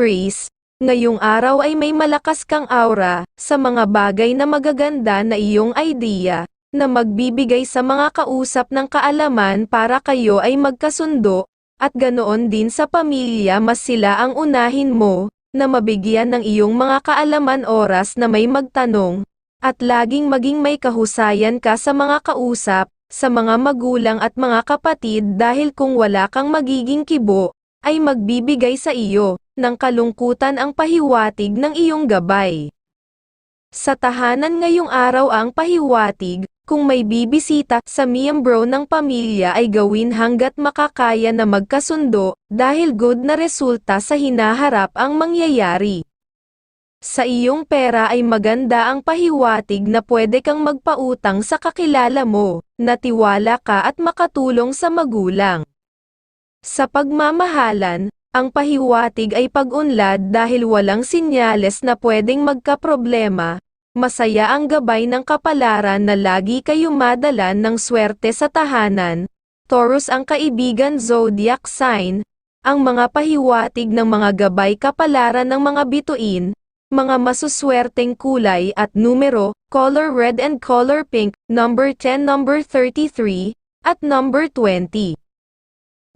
Aries, ngayong araw ay may malakas kang aura, sa mga bagay na magaganda na iyong idea, na magbibigay sa mga kausap ng kaalaman para kayo ay magkasundo, at ganoon din sa pamilya mas sila ang unahin mo, na mabigyan ng iyong mga kaalaman oras na may magtanong, at laging maging may kahusayan ka sa mga kausap, sa mga magulang at mga kapatid dahil kung wala kang magiging kibo, ay magbibigay sa iyo, ng kalungkutan ang pahiwatig ng iyong gabay. Sa tahanan ngayong araw ang pahiwatig, kung may bibisita sa miyembro ng pamilya ay gawin hanggat makakaya na magkasundo, dahil good na resulta sa hinaharap ang mangyayari. Sa iyong pera ay maganda ang pahiwatig na pwede kang magpautang sa kakilala mo, na tiwala ka at makatulong sa magulang. Sa pagmamahalan, ang pahiwatig ay pag-unlad dahil walang sinyales na pwedeng magkaproblema, masaya ang gabay ng kapalaran na lagi kayo madalan ng swerte sa tahanan, Taurus ang kaibigan zodiac sign, ang mga pahiwatig ng mga gabay kapalaran ng mga bituin, mga masuswerteng kulay at numero, color red and color pink, number 10, number 33, at number 20.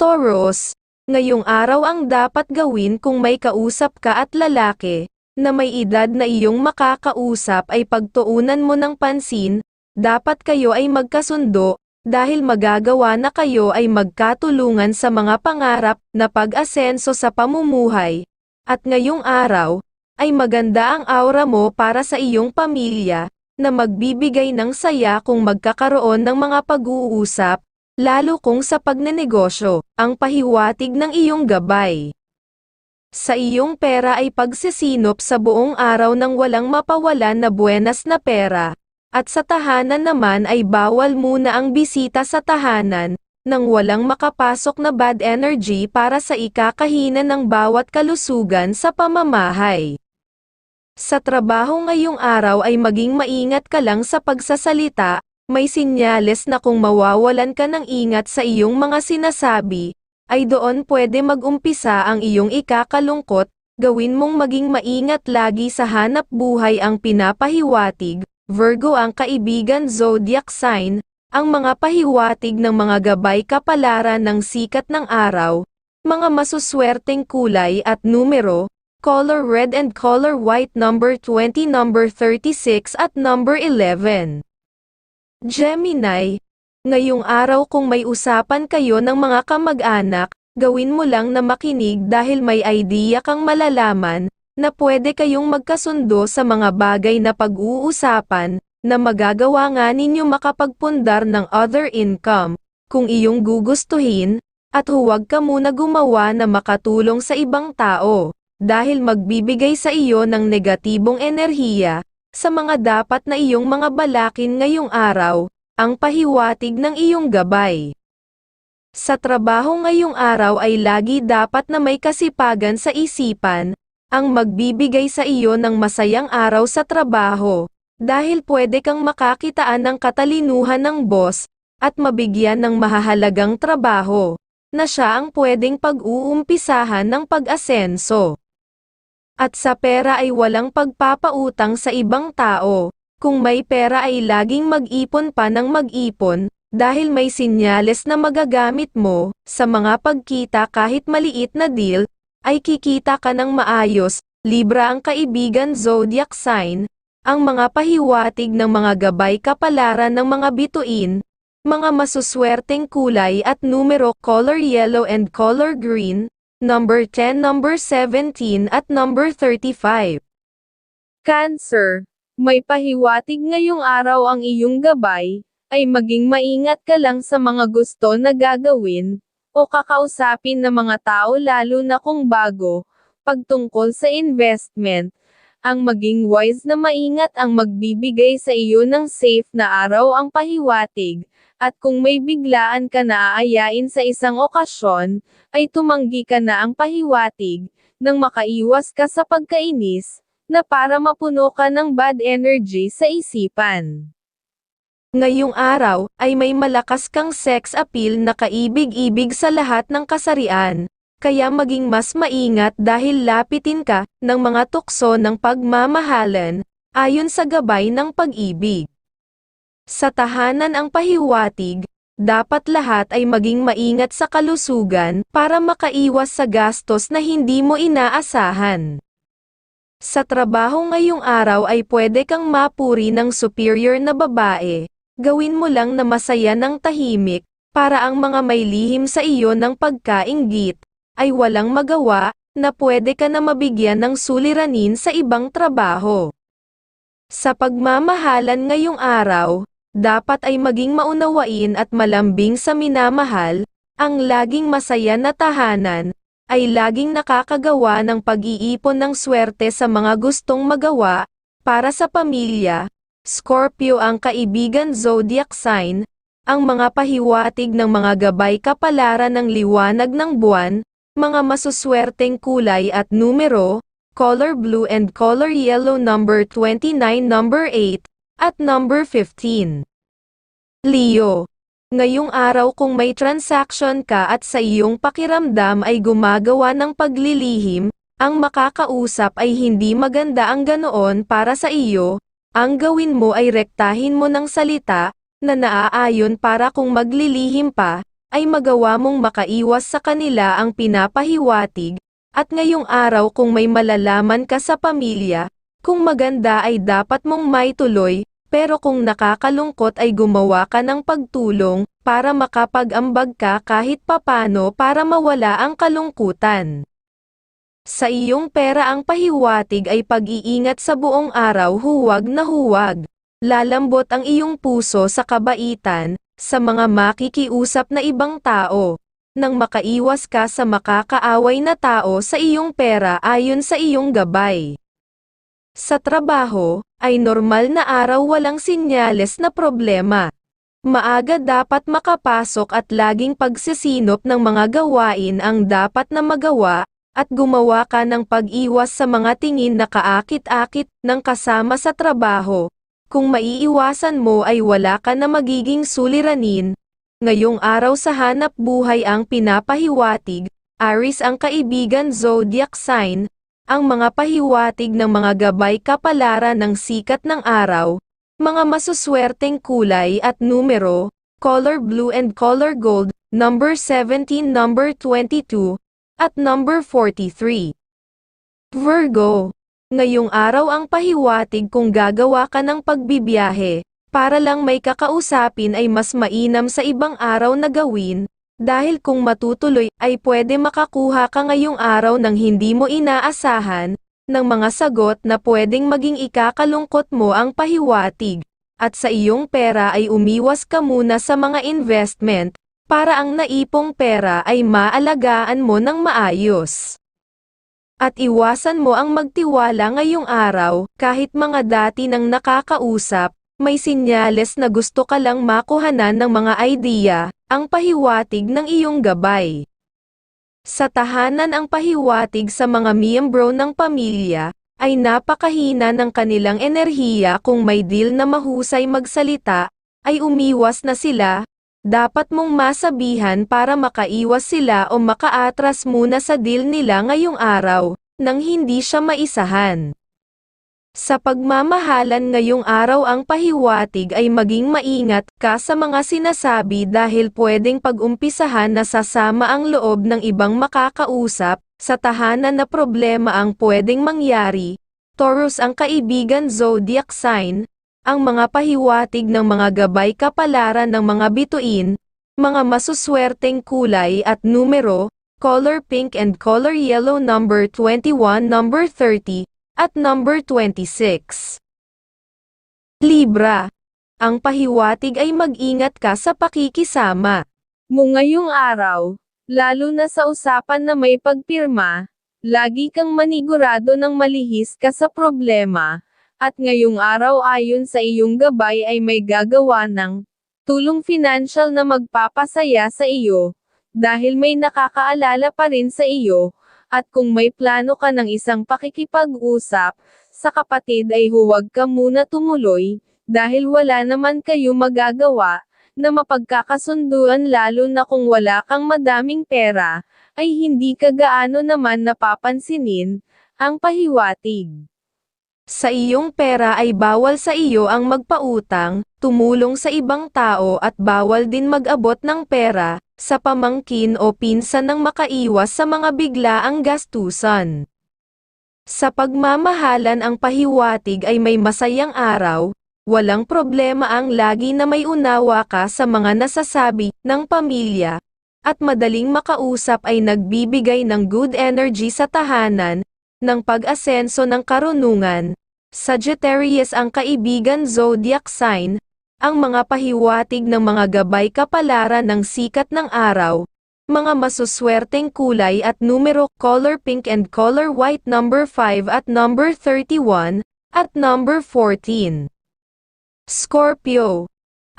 Taurus, ngayong araw ang dapat gawin kung may kausap ka at lalaki, na may edad na iyong makakausap ay pagtuunan mo ng pansin, dapat kayo ay magkasundo, dahil magagawa na kayo ay magkatulungan sa mga pangarap na pag-asenso sa pamumuhay, at ngayong araw, ay maganda ang aura mo para sa iyong pamilya, na magbibigay ng saya kung magkakaroon ng mga pag-uusap, lalo kung sa pagnenegosyo, ang pahiwatig ng iyong gabay. Sa iyong pera ay pagsisinop sa buong araw ng walang mapawalan na buenas na pera, at sa tahanan naman ay bawal muna ang bisita sa tahanan, nang walang makapasok na bad energy para sa ikakahina ng bawat kalusugan sa pamamahay. Sa trabaho ngayong araw ay maging maingat ka lang sa pagsasalita, may sinyales na kung mawawalan ka ng ingat sa iyong mga sinasabi, ay doon pwede mag-umpisa ang iyong ikakalungkot, gawin mong maging maingat lagi sa hanap buhay ang pinapahiwatig, Virgo ang kaibigan zodiac sign, ang mga pahiwatig ng mga gabay kapalaran ng sikat ng araw, mga masuswerteng kulay at numero, color red and color white number 20 number 36 at number 11. Gemini, ngayong araw kung may usapan kayo ng mga kamag-anak, gawin mo lang na makinig dahil may idea kang malalaman, na pwede kayong magkasundo sa mga bagay na pag-uusapan, na magagawa nga ninyo makapagpundar ng other income, kung iyong gugustuhin, at huwag ka muna gumawa na makatulong sa ibang tao, dahil magbibigay sa iyo ng negatibong enerhiya, sa mga dapat na iyong mga balakin ngayong araw, ang pahiwatig ng iyong gabay. Sa trabaho ngayong araw ay lagi dapat na may kasipagan sa isipan, ang magbibigay sa iyo ng masayang araw sa trabaho, dahil pwede kang makakitaan ng katalinuhan ng boss, at mabigyan ng mahahalagang trabaho, na siya ang pwedeng pag-uumpisahan ng pag-asenso. At sa pera ay walang pagpapautang sa ibang tao, kung may pera ay laging mag-ipon pa ng mag-ipon, dahil may sinyales na magagamit mo, sa mga pagkita kahit maliit na deal, ay kikita ka ng maayos, Libra ang kaibigan zodiac sign, ang mga pahiwatig ng mga gabay kapalaran ng mga bituin, mga masuswerteng kulay at numero color yellow and color green, number 10, number 17 at number 35. Cancer, may pahiwatig ngayong araw ang iyong gabay, ay maging maingat ka lang sa mga gusto na gagawin, o kakausapin ng mga tao lalo na kung bago, pagtungkol sa investment, ang maging wise na maingat ang magbibigay sa iyo ng safe na araw ang pahiwatig, at kung may biglaan ka na aayain sa isang okasyon, ay tumanggi ka na ang pahiwatig, nang makaiwas ka sa pagkainis, na para mapuno ka ng bad energy sa isipan. Ngayong araw, ay may malakas kang sex appeal na kaibig-ibig sa lahat ng kasarian, kaya maging mas maingat dahil lapitin ka ng mga tukso ng pagmamahalan, ayon sa gabay ng pag-ibig. Sa tahanan ang pahiwatig, dapat lahat ay maging maingat sa kalusugan para makaiwas sa gastos na hindi mo inaasahan. Sa trabaho ngayong araw ay pwede kang mapuri ng superior na babae, gawin mo lang na masaya ng tahimik, para ang mga may lihim sa iyo ng pagkainggit, ay walang magawa, na pwede ka na mabigyan ng suliranin sa ibang trabaho. Sa pagmamahalan ngayong araw, dapat ay maging maunawain at malambing sa minamahal, ang laging masaya na tahanan, ay laging nakakagawa ng pag-iipon ng swerte sa mga gustong magawa, para sa pamilya, Scorpio ang kaibigan zodiac sign, ang mga pahiwatig ng mga gabay kapalaran ng liwanag ng buwan, mga masuswerteng kulay at numero, color blue and color yellow number 29 number 8, at number 15. Leo. Ngayong araw kung may transaction ka at sa iyong pakiramdam ay gumagawa ng paglilihim, ang makakausap ay hindi maganda ang ganoon para sa iyo, ang gawin mo ay rektahin mo ng salita, na naaayon para kung maglilihim pa, ay magawa mong makaiwas sa kanila ang pinapahiwatig, at ngayong araw kung may malalaman ka sa pamilya, kung maganda ay dapat mong maituloy, pero kung nakakalungkot ay gumawa ka ng pagtulong, para makapag-ambag ka kahit papano para mawala ang kalungkutan. Sa iyong pera ang pahiwatig ay pag-iingat sa buong araw huwag na huwag. Lalambot ang iyong puso sa kabaitan, sa mga makikiusap na ibang tao. Nang makaiwas ka sa makakaaway na tao sa iyong pera ayon sa iyong gabay. Sa trabaho, ay normal na araw walang sinyales na problema. Maaga dapat makapasok at laging pagsisinop ng mga gawain ang dapat na magawa, at gumawa ka ng pag-iwas sa mga tingin na kaakit-akit ng kasama sa trabaho. Kung maiiwasan mo ay wala ka na magiging suliranin. Ngayong araw sa hanap buhay ang pinapahiwatig, Aris ang kaibigan zodiac sign, ang mga pahiwatig ng mga gabay kapalaran ng sikat ng araw, mga masuswerteng kulay at numero, color blue and color gold, number 17, number 22, at number 43. Virgo. Ngayong araw ang pahiwatig kung gagawa ka ng pagbibiyahe, para lang may kakausapin ay mas mainam sa ibang araw na gawin, dahil kung matutuloy ay pwede makakuha ka ngayong araw ng hindi mo inaasahan, ng mga sagot na pwedeng maging ikakalungkot mo ang pahiwatig, at sa iyong pera ay umiwas ka muna sa mga investment, para ang naipong pera ay maalagaan mo ng maayos. At iwasan mo ang magtiwala ngayong araw, kahit mga dati nang nakakausap, may sinyales na gusto ka lang makuhanan ng mga idea, ang pahiwatig ng iyong gabay. Sa tahanan ang pahiwatig sa mga miyembro ng pamilya, ay napakahina ng kanilang enerhiya kung may deal na mahusay magsalita, ay umiwas na sila, dapat mong masabihan para makaiwas sila o makaatras muna sa deal nila ngayong araw, nang hindi siya maisahan. Sa pagmamahalan ngayong araw ang pahiwatig ay maging maingat ka sa mga sinasabi dahil pwedeng pag-umpisahan na sasama ang loob ng ibang makakausap, sa tahanan na problema ang pwedeng mangyari. Taurus ang kaibigan zodiac sign, ang mga pahiwatig ng mga gabay kapalaran ng mga bituin, mga masuswerteng kulay at numero, color pink and color yellow number 21 number 30, at number 26. Libra. Ang pahiwatig ay mag-ingat ka sa pakikisama. Mo ngayong araw, lalo na sa usapan na may pagpirma, lagi kang manigurado ng malihis ka sa problema, at ngayong araw ayon sa iyong gabay ay may gagawa ng tulong financial na magpapasaya sa iyo, dahil may nakakaalala pa rin sa iyo, at kung may plano ka ng isang pakikipag-usap, sa kapatid ay huwag ka muna tumuloy, dahil wala naman kayo magagawa, na mapagkakasunduan lalo na kung wala kang madaming pera, ay hindi ka gaano naman napapansinin, ang pahiwatig. Sa iyong pera ay bawal sa iyo ang magpautang, tumulong sa ibang tao at bawal din mag-abot ng pera, sa pamangkin o pinsan nang makaiwas sa mga biglaang gastusan. Sa pagmamahalan ang pahiwatig ay may masayang araw, walang problema ang lagi na may unawa ka sa mga nasasabi ng pamilya, at madaling makausap ay nagbibigay ng good energy sa tahanan, ng pag-asenso ng karunungan. Sagittarius ang kaibigan zodiac sign, ang mga pahiwatig ng mga gabay kapalaran ng sikat ng araw, mga masuswerteng kulay at numero color pink and color white number 5 at number 31, at number 14. Scorpio.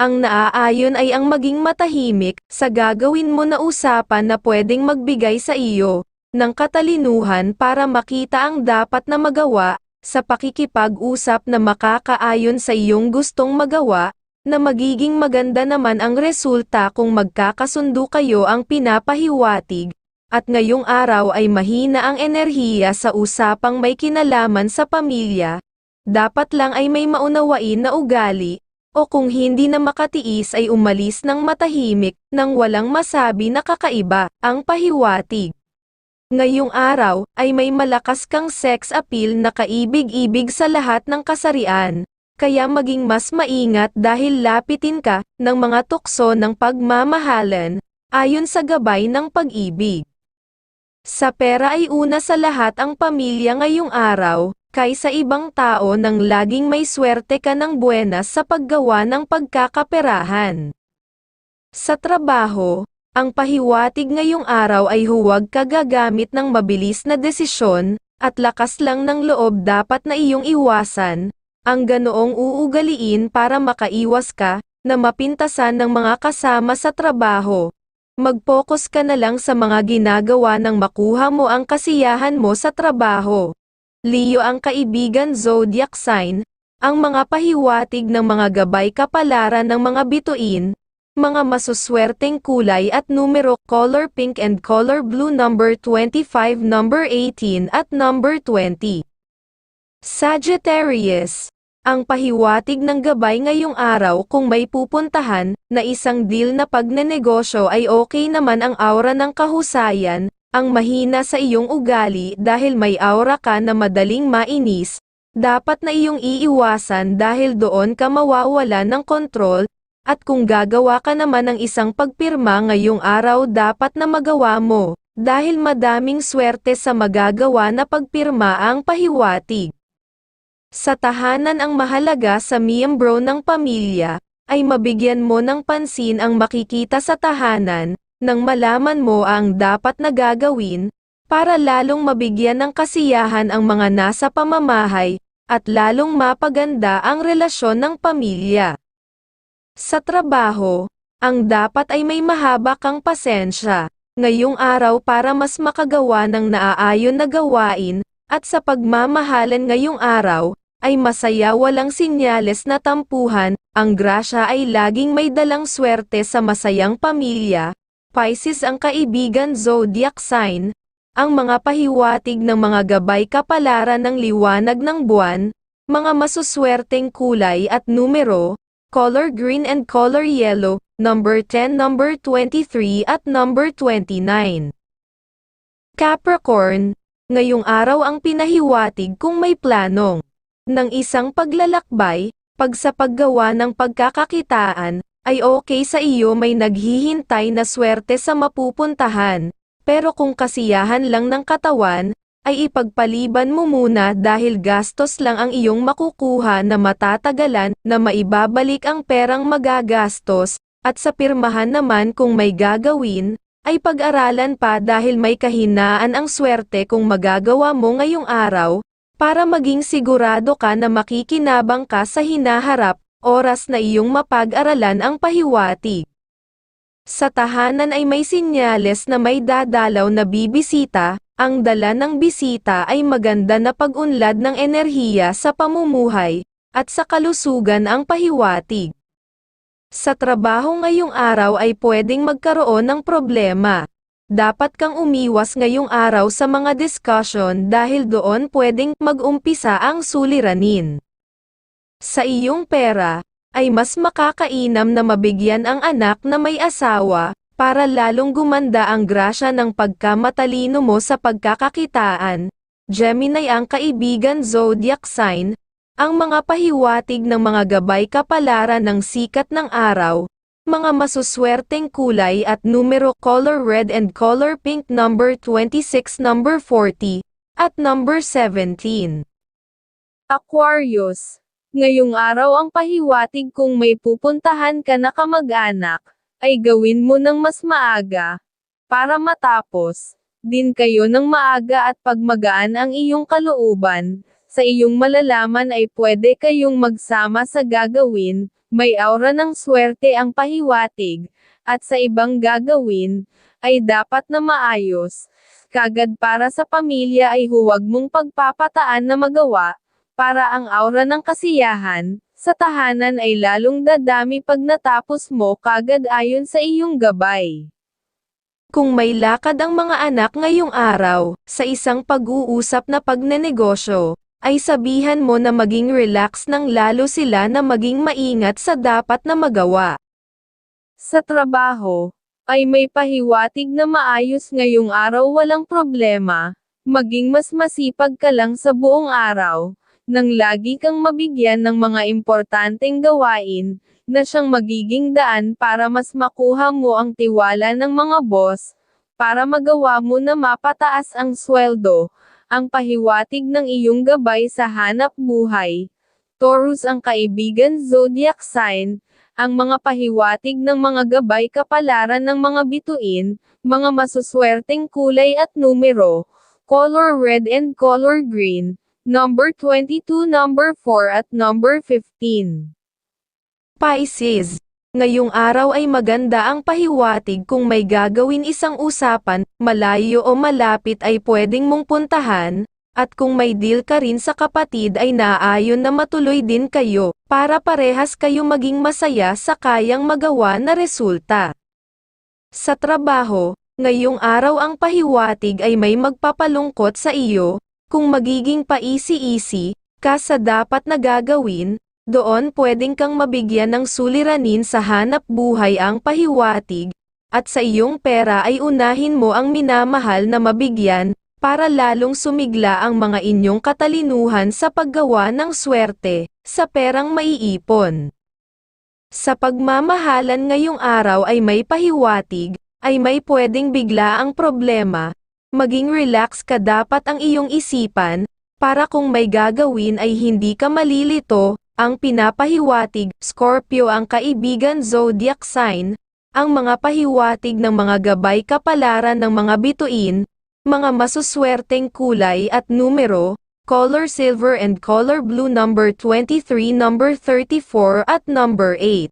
Ang naaayon ay ang maging matahimik sa gagawin mo na usapan na pwedeng magbigay sa iyo ng katalinuhan para makita ang dapat na magawa sa pakikipag-usap na makakaayon sa iyong gustong magawa, na magiging maganda naman ang resulta kung magkakasundo kayo ang pinapahiwatig, at ngayong araw ay mahina ang enerhiya sa usapang may kinalaman sa pamilya, dapat lang ay may maunawain na ugali, o kung hindi na makatiis ay umalis ng matahimik, nang walang masabi na kakaiba, ang pahiwatig. Ngayong araw, ay may malakas kang sex appeal na kaibig-ibig sa lahat ng kasarian, kaya maging mas maingat dahil lapitin ka ng mga tukso ng pagmamahalan, ayon sa gabay ng pag-ibig. Sa pera ay una sa lahat ang pamilya ngayong araw, kaysa ibang tao nang laging may swerte ka ng buenas sa paggawa ng pagkakaperahan. Sa trabaho, ang pahiwatig ngayong araw ay huwag ka gagamit ng mabilis na desisyon, at lakas lang ng loob dapat na iyong iwasan, ang ganoong uugaliin para makaiwas ka, na mapintasan ng mga kasama sa trabaho. Mag-focus ka na lang sa mga ginagawa nang makuha mo ang kasiyahan mo sa trabaho. Leo ang kaibigan zodiac sign, ang mga pahiwatig ng mga gabay kapalaran ng mga bituin, mga masuswerteng kulay at numero color pink and color blue number 25 number 18 at number 20. Sagittarius, ang pahiwatig ng gabay ngayong araw kung may pupuntahan na isang deal na pagnenegosyo ay okay naman ang aura ng kahusayan, ang mahina sa iyong ugali dahil may aura ka na madaling mainis, dapat na iyong iiwasan dahil doon ka mawawala ng kontrol, at kung gagawa ka naman ng isang pagpirma ngayong araw dapat na magawa mo, dahil madaming swerte sa magagawa na pagpirma ang pahiwatig. Sa tahanan ang mahalaga sa miyembro ng pamilya, ay mabigyan mo ng pansin ang makikita sa tahanan, nang malaman mo ang dapat na gagawin, para lalong mabigyan ng kasiyahan ang mga nasa pamamahay, at lalong mapaganda ang relasyon ng pamilya. Sa trabaho, ang dapat ay may mahaba kang pasensya, ngayong araw para mas makagawa ng naaayon na gawain, at sa pagmamahalan ngayong araw, ay masaya walang sinyales na tampuhan, ang grasya ay laging may dalang swerte sa masayang pamilya, Pisces ang kaibigan zodiac sign, ang mga pahiwatig ng mga gabay kapalaran ng liwanag ng buwan, mga masuswerteng kulay at numero, color green and color yellow, number 10, number 23 at number 29. Capricorn, ngayong araw ang pinahiwatig kung may planong ng isang paglalakbay, pag sa paggawa ng pagkakakitaan, ay okay sa iyo may naghihintay na swerte sa mapupuntahan, pero kung kasiyahan lang ng katawan, ay ipagpaliban mo muna dahil gastos lang ang iyong makukuha na matatagalan na maibabalik ang perang magagastos, at sa pirmahan naman kung may gagawin, ay pag-aralan pa dahil may kahinaan ang swerte kung magagawa mo ngayong araw, para maging sigurado ka na makikinabang ka sa hinaharap, oras na iyong mapag-aralan ang pahiwatig. Sa tahanan ay may sinyales na may dadalaw na bibisita, ang dala ng bisita ay maganda na pag-unlad ng enerhiya sa pamumuhay, at sa kalusugan ang pahiwatig. Sa trabaho ngayong araw ay pwedeng magkaroon ng problema. Dapat kang umiwas ngayong araw sa mga discussion dahil doon pwedeng mag-umpisa ang suliranin. Sa iyong pera, ay mas makakainam na mabigyan ang anak na may asawa, para lalong gumanda ang grasya ng pagkamatalino mo sa pagkakakitaan. Gemini ang kaibigan zodiac sign, ang mga pahiwatig ng mga gabay kapalaran ng sikat ng araw, mga masuswerteng kulay at numero color red and color pink number 26 number 40, at number 17. Aquarius. Ngayong araw ang pahiwatig kung may pupuntahan ka na kamag-anak, ay gawin mo ng mas maaga, para matapos, din kayo ng maaga at pagmagaan ang iyong kalooban, sa iyong malalaman ay pwede kayong magsama sa gagawin, may aura ng swerte ang pahiwatig, at sa ibang gagawin, ay dapat na maayos, kagad para sa pamilya ay huwag mong pagpapataan na magawa, para ang aura ng kasiyahan, sa tahanan ay lalong dadami pag natapos mo kagad ayon sa iyong gabay. Kung may lakad ang mga anak ngayong araw, sa isang pag-uusap na pagnenegosyo, ay sabihan mo na maging relax nang lalo sila na maging maingat sa dapat na magawa. Sa trabaho, ay may pahiwatig na maayos ngayong araw walang problema, maging mas masipag ka lang sa buong araw, nang lagi kang mabigyan ng mga importanteng gawain, na siyang magiging daan para mas makuha mo ang tiwala ng mga boss, para magawa mo na mapataas ang sweldo, ang pahiwatig ng iyong gabay sa hanap buhay. Taurus ang kaibigan zodiac sign, ang mga pahiwatig ng mga gabay kapalaran ng mga bituin, mga masuswerteng kulay at numero, color red and color green, number 22, number 4 at number 15. Pisces, ngayong araw ay maganda ang pahiwatig kung may gagawin isang usapan, malayo o malapit ay pwedeng mong puntahan, at kung may deal ka rin sa kapatid ay naayon na matuloy din kayo, para parehas kayo maging masaya sa kayang magawa na resulta. Sa trabaho, ngayong araw ang pahiwatig ay may magpapalungkot sa iyo, kung magiging paisi-isi, ka sa dapat na gagawin, doon pwedeng kang mabigyan ng suliranin sa hanap buhay ang pahiwatig, at sa iyong pera ay unahin mo ang minamahal na mabigyan, para lalong sumigla ang mga inyong katalinuhan sa paggawa ng swerte, sa perang maiipon. Sa pagmamahalan ngayong araw ay may pahiwatig, ay may pwedeng bigla ang problema, maging relax ka dapat ang iyong isipan, para kung may gagawin ay hindi ka malilito, ang pinapahiwatig, Scorpio ang kaibigan zodiac sign, ang mga pahiwatig ng mga gabay kapalaran ng mga bituin, mga masuswerteng kulay at numero, color silver and color blue number 23 number 34 at number 8.